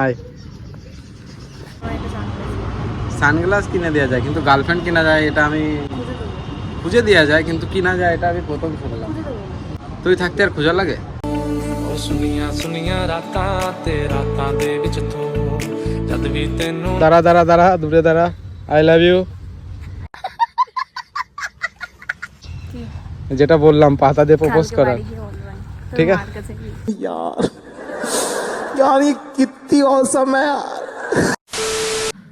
High sunglass কিনে দেওয়া যায় কিন্তু গার্লফ্রেন্ড কিনা যায় এটা আমি খুঁজে দেওয়া যায় কিন্তু কিনা যায় এটা আমি প্রথম শুনলাম। তুই থাকতে আর খোঁজা লাগে? দাঁড়া দাঁড়া দাঁড়া দূরে দাঁড়া। আই লাভ ইউ যেটা বললাম পাতা দিয়ে প্রপোজ করার। ঠিক আছে? यार यार ये कितनी औसम है यार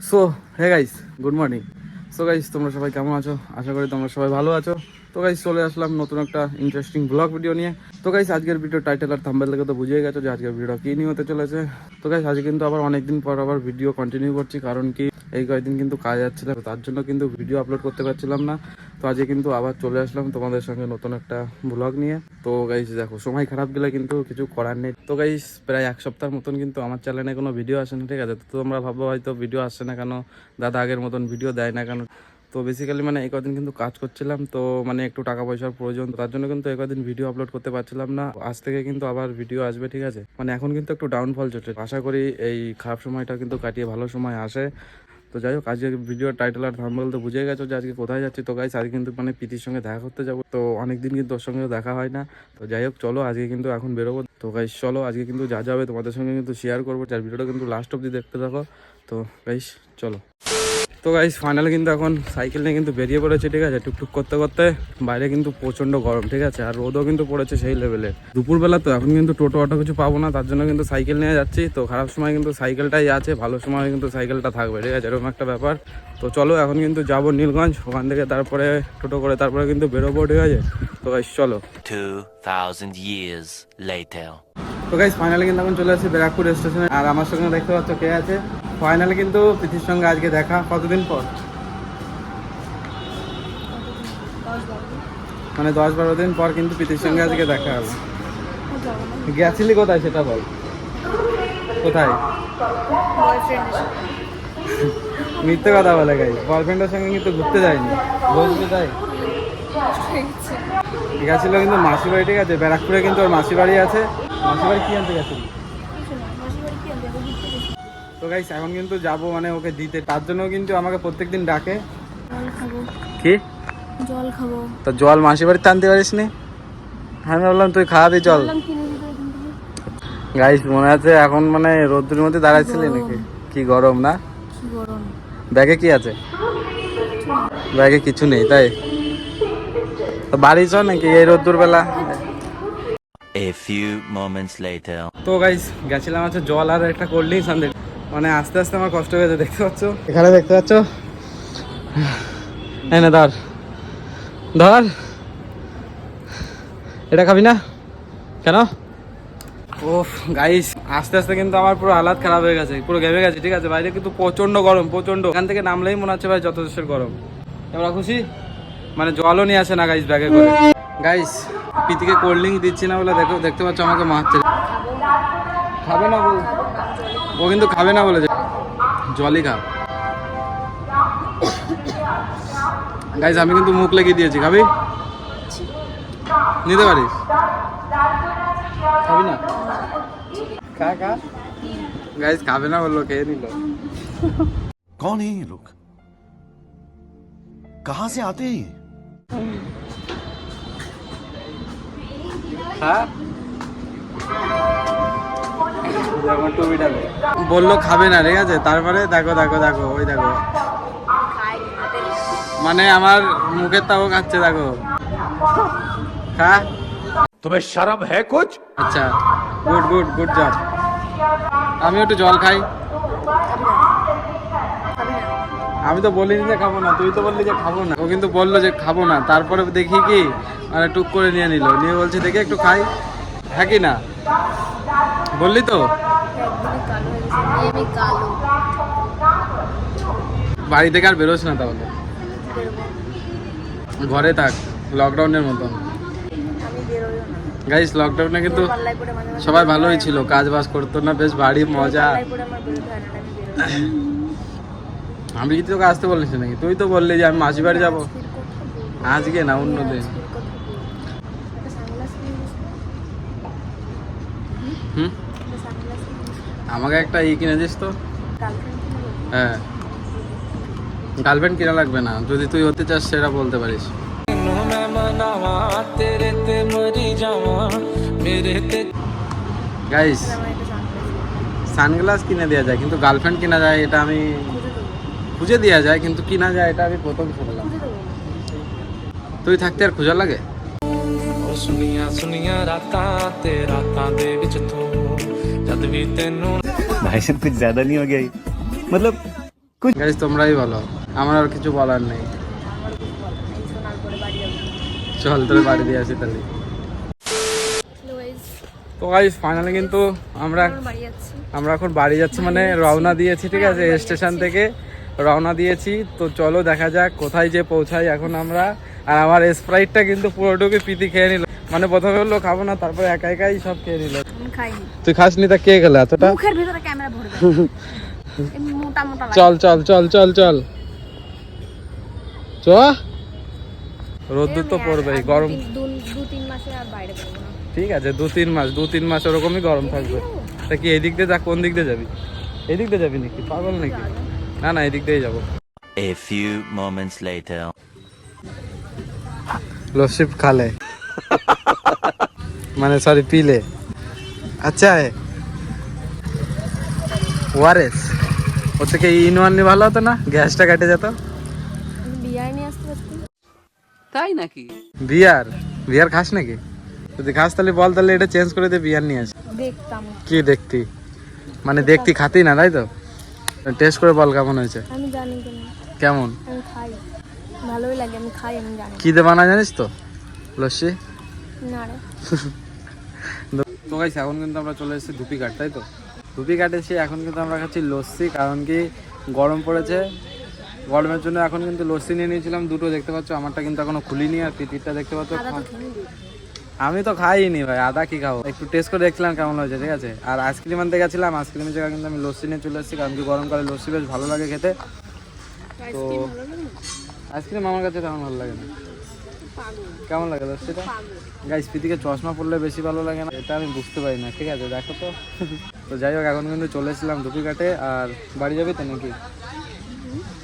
so hey guys good morning so guys তোমরা সবাই কেমন আছো আশা করি তোমরা সবাই ভালো আছো তো গাইস চলে আসলাম নতুন একটা ইন্টারেস্টিং ব্লগ ভিডিও নিয়ে তো গাইস আজকের ভিডিও টাইটেল আর থাম্বেল থেকে তো বুঝিয়ে গেছো যে আজকের ভিডিও কি নিয়ে হতে চলেছে তো গাইস আজকে কিন্তু আবার অনেকদিন পর আবার ভিডিও কন্টিনিউ করছি কারণ কি এই কয়েকদিন কিন্তু কাজ যাচ্ছিল তার জন্য কিন্তু ভিডিও আপলোড করতে পারছিলাম না তো আজকে কিন্তু আবার চলে আসলাম তোমাদের সঙ্গে নতুন একটা ব্লগ নিয়ে। তো গাইস দেখো, সময় খারাপ গেলে কিন্তু কিছু করার নেই। তো গাইস প্রায় এক সপ্তাহের মতন কিন্তু আমার চ্যানেলে কোনো ভিডিও আসে না, ঠিক আছে? তো তোমরা ভাবো হয়তো ভিডিও আসছে না কেন, দাদা আগের মতন ভিডিও দেয় না কেন? তো বেসিক্যালি মানে এই কদিন কিন্তু কাজ করছিলাম, তো মানে একটু টাকা পয়সার প্রয়োজন তার জন্য কিন্তু এই কদিন ভিডিও আপলোড করতে পারছিলাম না। আজ থেকে কিন্তু আবার ভিডিও আসবে, ঠিক আছে? মানে এখন কিন্তু একটু ডাউনফল চলছে। আশা করি এই খারাপ সময়টা কিন্তু কাটিয়ে ভালো সময় আসে। তো যাই হোক আজকে ভিডিও টাইটেল আর থাম্বল তো বুঝে গেছো যে আজকে কোথায় যাচ্ছি। তো গাইস আজকে কিন্তু মানে প্রীতির সঙ্গে দেখা করতে যাব। তো অনেকদিন কিন্তু ওর সঙ্গে দেখা হয় না। তো যাই হোক, চলো আজকে কিন্তু এখন বেরোবো। তো গাইস চলো আজকে কিন্তু যা যাবে তোমাদের সঙ্গে কিন্তু শেয়ার করব। যার ভিডিওটা কিন্তু লাস্ট অব্দি দেখতে থাকো। তো গাইস চলো। তো গাইস ফাইনালি কিন্তু এখন সাইকেল নিয়ে কিন্তু বেরিয়ে পড়েছে ঠিক আছে? টুকটুক করতে করতে বাইরে কিন্তু প্রচণ্ড গরম ঠিক আছে? আর রোদও কিন্তু পড়েছে সেই লেভেলে দুপুরবেলা তো এখন কিন্তু টোটো অটো কিছু পাবো না তার জন্য কিন্তু সাইকেল নিয়ে যাচ্ছি। তো খারাপ সময় কিন্তু সাইকেলটাই আছে ভালো সময় কিন্তু সাইকেলটা থাকবে ঠিক আছে? এরকম একটা ব্যাপার। তো চলো এখন কিন্তু যাব নীলগঞ্জ ওখান থেকে তারপরে টোটো করে তারপরে কিন্তু বেরোবো ঠিক আছে? তো গাইস চলো। 2,000 years later. তো গাইস ফাইনালি কিন্তু এখন চলে আসছি ব্যারাকপুর স্টেশনে আর আমার সঙ্গে দেখতে পাচ্ছ কে আছে? ফাইনালি কিন্তু প্রীতির সঙ্গে আজকে দেখা। কতদিন পর? মানে দশ বারো দিন পর কিন্তু প্রীতির সঙ্গে আজকে দেখা হবে। গেছিলি কোথায় সেটা বল। কোথায়? মিথ্যে কথা বলে গাই বয়ফ্রেন্ডের সঙ্গে কিন্তু ঘুরতে যায়নি। বলতে যাই গেছিল কিন্তু মাসি বাড়ি, ঠিক আছে? ব্যারাকপুরে কিন্তু ওর মাসি বাড়ি আছে। মাসি বাড়ি কি আনতে গেছিল? তো গাইস এখন কিন্তু যাব মানে ওকে দিতে। তার জন্য কিন্তু আমাকে প্রত্যেকদিন ডাকে। জল খাব। কি? জল খাব। তো জল মাসি বাড়িতে আনতে পারিস নি আমি বললাম তুই খাওয়াবি জল। গাইস মনে আছে এখন মানে রোদ্রের মধ্যে দাঁড়াইছিলি নাকি? কি গরম না? গরম। ব্যাগে কি আছে? ব্যাগে কিছু নেই তাই? তো বাড়ি চ নাকি এই রোদ্দুর বেলা A few moments later. তো গাইস গেছিলাম হচ্ছে জল আর একটা কোল্ড ড্রিঙ্কস আনতে মানে আস্তে আস্তে আমার কষ্ট হয়ে হয়েছে দেখতে পাচ্ছ? এখানে দেখতে পাচ্ছ? এই না ধর। ধর। এটা খাবি না? কেন? ও গাইস আস্তে আস্তে কিন্তু আমার পুরো হালাত খারাপ হয়ে গেছে পুরো ঘেমে গেছে ঠিক আছে? বাইরে কিন্তু প্রচণ্ড গরম প্রচণ্ড এখান থেকে নামলেই মনে হচ্ছে ভাই দেশের গরম। তোমরা খুশি? মানে জলও নিয়ে আসে না গাইস ব্যাগে করে। গাইস পিতিকে কোল্ড ড্রিঙ্ক দিচ্ছি না বলে দেখো দেখতে পাচ্ছ আমাকে মারছে। খাবে না বল ও কিন্তু খাবে না বলেছে জলই খা গাইস আমি কিন্তু মুখ লাগিয়ে দিয়েছি খাবি নিতে পারিস খাবি না খা খা গাইস খাবে না বললো খেয়ে নিল कौन है ये लोग कहां से आते हैं ये খা আমার টুপিটা দে। বলল খাবে না ঠিক আছে? তারপরে দেখো দেখো দেখো ওই দেখো। মানে আমার মুখের তাও খাচ্ছে দেখো। খা। তোমার শরম হ্যাঁ কোচ আচ্ছা গুড গুড গুড জব। আমি একটু জল খাই। আমি তো বলিনি যে খাব না তুই তো বললি যে খাব না। ও কিন্তু বলল যে খাব না তারপরে দেখি কি আর টুক করে নিয়ে নিল। নিয়ে বলছে দেখে একটু খাই। হ্যাঁ থাকি না? বললি তো? বাড়ি থেকে আর বেরোস না তাহলে। ঘরে থাক, লকডাউনের মতন। গাইস লকডাউনে কিন্তু সবাই ভালোই ছিল কাজ বাজ করতো না, বেশ বাড়ি, মজা। আমি কি তোকে আসতে বলিস নাকি? তুই তো বললি যে আমি মাসি বাড়ি যাব। আজকে না, অন্য দিন। হুম? আমাকে একটা ই কিনে দিস তো গার্লফ্রেন্ড কিনে দেবো? হ্যাঁ গার্লফ্রেন্ড কিনা লাগবে না যদি তুই হতে চাস সেটা বলতে পারিস ਤੈਨੂੰ ਮੈਂ ਮਨਾਵਾਂ ਤੇਰੇ ਤੇ ਮਰੀ ਜਾਵਾਂ ਮੇਰੇ ਤੇ গাইস তাহলে আমার একটা সানগ্লাস সানগ্লাস কিনে দেওয়া যায় কিন্তু গার্লফ্রেন্ড কিনা যায় এটা আমি খুঁজে দেবো খুঁজে দেওয়া যায় কিন্তু কিনা যায় এটা আমি প্রথম শুনলাম খুঁজে দেবো তুই থাকতে আর খোঁজা লাগে ਉਹ ਸੁਨੀਆਂ ਸੁਨੀਆਂ ਰਾਤਾਂ ਤੇ ਰਾਤਾਂ ਦੇ ਵਿੱਚ ਤੂੰ ਜਦ ਵੀ ਤੈਨੂੰ भाई साहब कुछ ज्यादा नहीं हो गया ये? मतलब গাইস তোমরাই বলো আমার আর কিছু বলার নেই আমার কিছু বলার নেই শোনার পরে বাড়ি যাবো চল তোর বাড়ি দিয়ে আসি তাহলে হ্যালো গাইস তো গাইস ফাইনালি কিন্তু আমরা আমরা বাড়ি যাচ্ছি আমরা এখন বাড়ি যাচ্ছি মানে রওনা দিয়েছি ঠিক আছে স্টেশন থেকে রওনা দিয়েছি তো চলো দেখা যাক কোথায় যে পৌঁছাই এখন আমরা আর আমার স্প্রাইটটা কিন্তু পুরোটুকু পিতি খেয়ে নিল মানে প্রথমে হলো খাব না তারপরে একা একাই সব খেয়ে নিল। তুই খাসনি তা কে গেল এতটা? মুখের ভিতরে ক্যামেরা ভরে চল চল চল চল চল। চ। রোদ্দুর তো পড়বেই গরম। ঠিক আছে দু তিন মাস দু তিন মাস ওরকমই গরম থাকবে। তা। কি এদিক দিয়ে যা কোন দিক দিয়ে যাবি? এদিক দিয়ে যাবি নাকি? পাগল নাকি? না না এদিক দিয়েই যাব। A few moments later. Lassi খালে। মানে সরি পিলে। আচ্ছা ওয়ারেস ওর থেকে ইন ওয়ান নিয়ে ভালো হতো না? গ্যাসটা কেটে যেত। আমি বিয়ার নিয়ে আসতে পারতি। বিয়ার বিয়ার খাস নাকি? যদি খাস তাহলে বল তাহলে এটা চেঞ্জ করে দে বিয়ার নিয়ে আস। দেখতাম। কি দেখতি? মানে দেখতি খাতি না তাই তো? টেস্ট করে বল কেমন হয়েছে। আমি জানি কেমন? আমি খাই। ভালোই লাগে আমি খাই আমি জানি। কি দে বানা জানিস তো? লস্যি? তো গাইস এখন কিন্তু আমরা চলে এসেছি ধুপি ঘাট তাই তো? ধুপি ঘাট এসে এখন কিন্তু আমরা খাচ্ছি লস্যি কারণ কি গরম পড়েছে। গরমের জন্য এখন কিন্তু লস্যি নিয়ে নিয়েছিলাম দুটো দেখতে পাচ্ছ আমারটা কিন্তু এখনও খুলিনি আর পিটিরটা দেখতে পাচ্ছ তো। আমি তো খাইনি ভাই আদা কি খাব? একটু টেস্ট করে দেখছিলাম কেমন হয়েছে ঠিক আছে? আর আইসক্রিম আনতে গেছিলাম আইসক্রিমের জায়গায় কিন্তু আমি লস্যি নিয়ে চলে এসেছি কারণ কি গরমকালে লস্যি বেশ ভালো লাগে খেতে। না? আইসক্রিম আমার কাছে তেমন ভালো লাগে না। কেমন লাগে পাগল গাইস পিতিকে চশমা পরলে বেশি ভালো লাগে না। এটা আমি বুঝতে পারি না ঠিক আছে? দেখো তো। তো যাই হোক এখন কিন্তু চলে এসেছিলাম কাটে আর বাড়ি যাবি তো নাকি?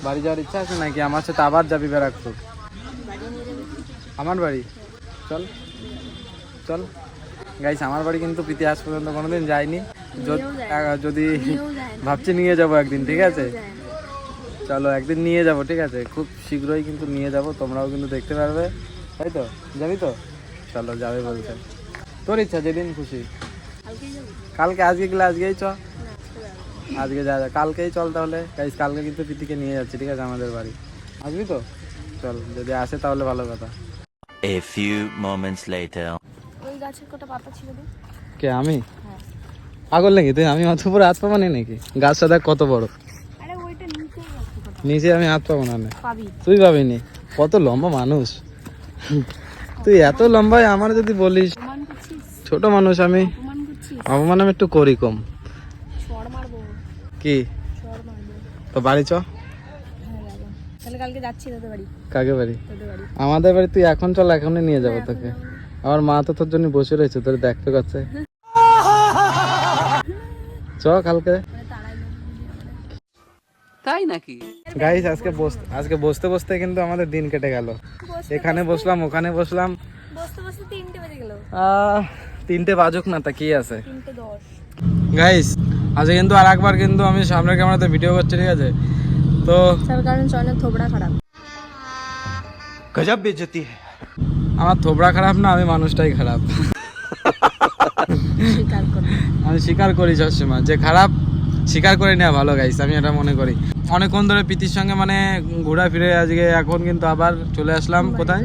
বাড়ি যাওয়ার ইচ্ছা আছে নাকি? আমার সাথে আবার যাবি ব্যারাকপুর? আমার বাড়ি? চল। চল। গাইস আমার বাড়ি কিন্তু পিতি আজ পর্যন্ত কোনোদিন যাইনি যদি-। ভাবছি নিয়ে যাব একদিন ঠিক আছে? চলো একদিন নিয়ে যাব ঠিক আছে? খুব শীঘ্রই কিন্তু নিয়ে যাব তোমরাও কিন্তু দেখতে পারবে। তাই তো? যাবি তো? চলো যাবে বলছে। তোর ইচ্ছা যেদিন খুশি। কালকে আজকে গেলে আজকেই চ আজকে যা যা কালকেই চল তাহলে। গাইস কালকে কিন্তু প্রীতিকে নিয়ে যাচ্ছি ঠিক আছে? আমাদের বাড়ি। আসবি তো? চল যদি আসে তাহলে ভালো কথা। A few moments later. ওই গাছের কটা পাতা ছিল কে আমি? হ্যাঁ। পাগল নাকি তুই? আমি অত উপরে হাত পাবো না নাকি? গাছ দেখ কত বড়। আরে ওইটা নিচেই আছে কটা। নিচে আমি হাত পাবো। না তুই পাবিনি? কত লম্বা মানুষ। তুই এত লম্বায় আমার যদি বলিস। ছোট মানুষ আমি। অপমান করছিস? আমি একটু করি কম। কি? তো বাড়ি চ। হ্যাঁ কাকে বাড়ি? আমাদের বাড়ি তুই এখন চল এখনই নিয়ে যাব তোকে। আমার মা তো তোর জন্য বসে রয়েছে তোর দেখতে পাচ্ছে। চ কালকে। মানে তারাই গাইস আজকে বস আজকে বসতে বসতে কিন্তু আমাদের দিন কেটে গেল। এখানে বসলাম ওখানে বসলাম। তিনটে বাজুক না তা কি আছে? গাইস আজকে কিন্তু আর একবার কিন্তু আমি সামনের ক্যামেরাতে ভিডিও করছি ঠিক আছে? তো থোবড়া খারাপ। গজব বেজতি আমার থোবড়া খারাপ না আমি মানুষটাই খারাপ। আমি স্বীকার করি সবসময় যে খারাপ স্বীকার করে নেওয়া ভালো গাইস আমি এটা মনে করি অনেকক্ষণ ধরে প্রীতির সঙ্গে মানে ঘোরা ফিরে আজকে এখন কিন্তু আবার চলে আসলাম কোথায়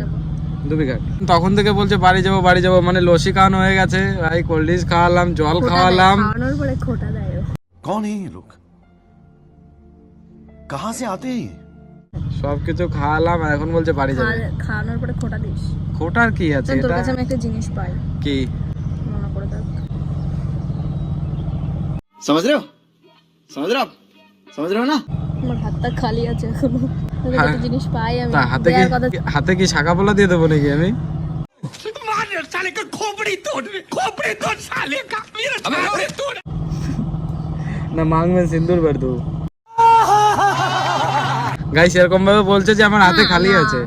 দুবিঘাট তখন থেকে বলছে বাড়ি যাবো বাড়ি যাবো মানে লস্যি খাওয়ানো হয়ে গেছে ভাই কোল্ড ড্রিঙ্কস খাওয়ালাম জল খাওয়ালাম খাওয়ানোর পরে খোটা দেয় ও। कौन है ये लोग कहाँ से आते हैं ये? সবকিছু খাওয়ালাম আর এখন বলছে বাড়ি যাবে খা- খাওয়ানোর পরে খোটা দিস খোটার কি আছে তোর এটা কাছে আমি একটা জিনিস পাই কি মনে করে দেখ समझ रहे हो হ্যাঁ। হাতে কি হাতে শাখা পোলা দিয়ে দেবো নাকি আমি? না মাংমেন সিন্দুর বার দো গাইস এরকম ভাবে বলছে যে আমার হাতে খালি আছে।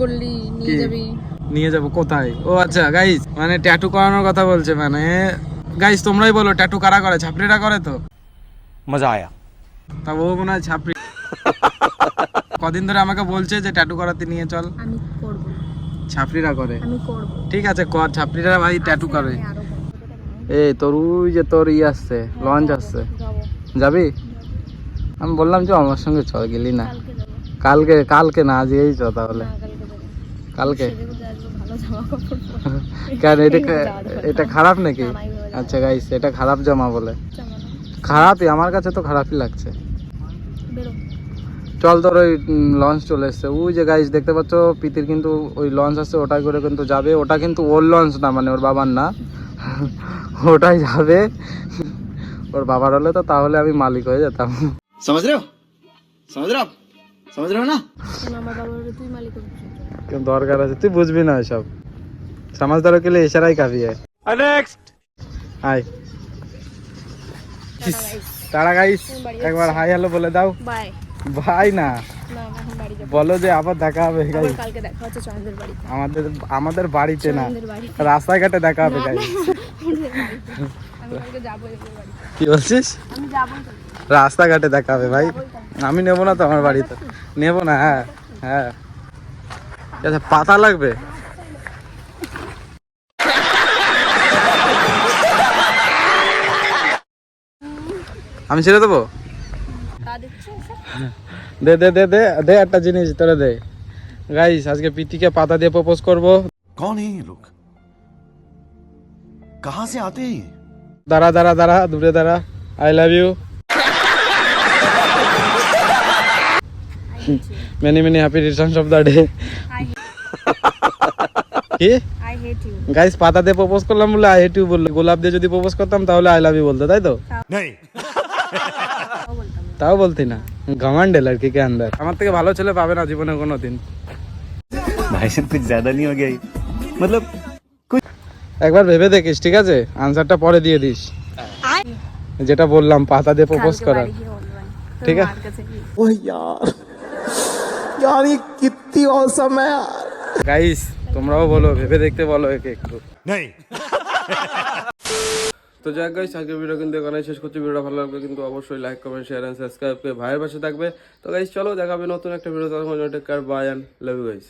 বললি নিয়ে যাবি। নিয়ে যাব কোথায়? ও আচ্ছা গাইস মানে ট্যাটু করানোর কথা বলছে মানে গাইস তোমরাই বলো ট্যাটু কারা করে? ছাপড়িরা করে তো? মজা আয়া। তা ও মনে হয় ছাপড়ি কদিন ধরে আমাকে বলছে যে ট্যাটু করাতে নিয়ে চল। আমি করব। ছাপড়িরা করে। আমি করব। ঠিক আছে কর ছাপড়িরা ভাই ট্যাটু করে। এই তোর ওই যে তোর ই আসছে লঞ্চ আসছে। যাবি। আমি বললাম যে আমার সঙ্গে চল গেলি না। কালকে কালকে না আজকেই চ তাহলে। কালকে কেন এটা এটা খারাপ নাকি? আচ্ছা গাইস এটা খারাপ জামা বলে। খারাপই আমার কাছে তো খারাপই লাগছে। চল তোর ওই লঞ্চ চলে এসছে। ওই যে গাইজ দেখতে পাচ্ছ পিতির কিন্তু ওই লঞ্চ আছে ওটা করে কিন্তু যাবে। ওটা কিন্তু ওর লঞ্চ না মানে ওর বাবার না। ওটাই যাবে। ওর বাবার হলে তো তাহলে আমি মালিক হয়ে যেতাম। সমাজ রেও সমাজ রেও সমাজ রেও না। কেন দরকার আছে? তুই বুঝবি না সব সমাজদারকে ইশারাই কাবি হয়। নেক্সট আয় রাখিস তারা গাইস একবার হাই হ্যালো বলে দাও। ভাই না। বলো যে আবার দেখা হবে আমাদের আমাদের বাড়িতে না। রাস্তাঘাটে দেখা হবে কি বলছিস? রাস্তাঘাটে দেখা হবে ভাই। আমি নেব না তো আমার বাড়িতে। নেব না হ্যাঁ হ্যাঁ। আচ্ছা, পাতা লাগবে? আমি ছেড়ে দেবো তা দেখছো দে দে দে দে দে একটা জিনিস তোরা দে গাইস আজকে পিতিকে পাতা দিয়ে প্রপোজ করব कौन है ये लोग कहां से आते हैं ये দাঁড়া দাঁড়া দাঁড়া দূরে দাঁড়া I love you many many happy returns of the day I কি আই হেট ইউ গাইস পাতা দিয়ে প্রপোজ করলাম বলে আই হেট ইউ বললো গোলাপ দিয়ে যদি প্রপোজ করতাম তাহলে আই লাভ ইউ বলতো তাই তো नहीं তাও বলতি না ঘমান্ডে লড়কি কে আন্দার আমার থেকে ভালো ছেলে পাবে না জীবনে কোনো দিন भाई साहब कुछ ज्यादा नहीं हो गया ये? मतलब একবার ভেবে দেখিস ঠিক আছে আনসারটা পরে দিয়ে দিস যেটা বললাম পাতা দিয়ে প্রপোজ কালকে করার বাড়ি গিয়ে বলবো আমি। তোর ঠিক আছে। মার কাছে গিয়ে। ও यार यार ये कितनी औसम है यार গাইস তোমরাও বলো ভেবে দেখতে বলো একে একটু नहीं তো যাক গাইস আজকের ভিডিও কিন্তু এখানে শেষ করছি। ভিডিওটা ভালো লাগবে কিন্তু অবশ্যই like comment share and subscribe করে ভাইয়ের পাশে থাকবে। তো গাইস চলো, দেখাবে নতুন একটা ভিডিও তখন bye and love you guys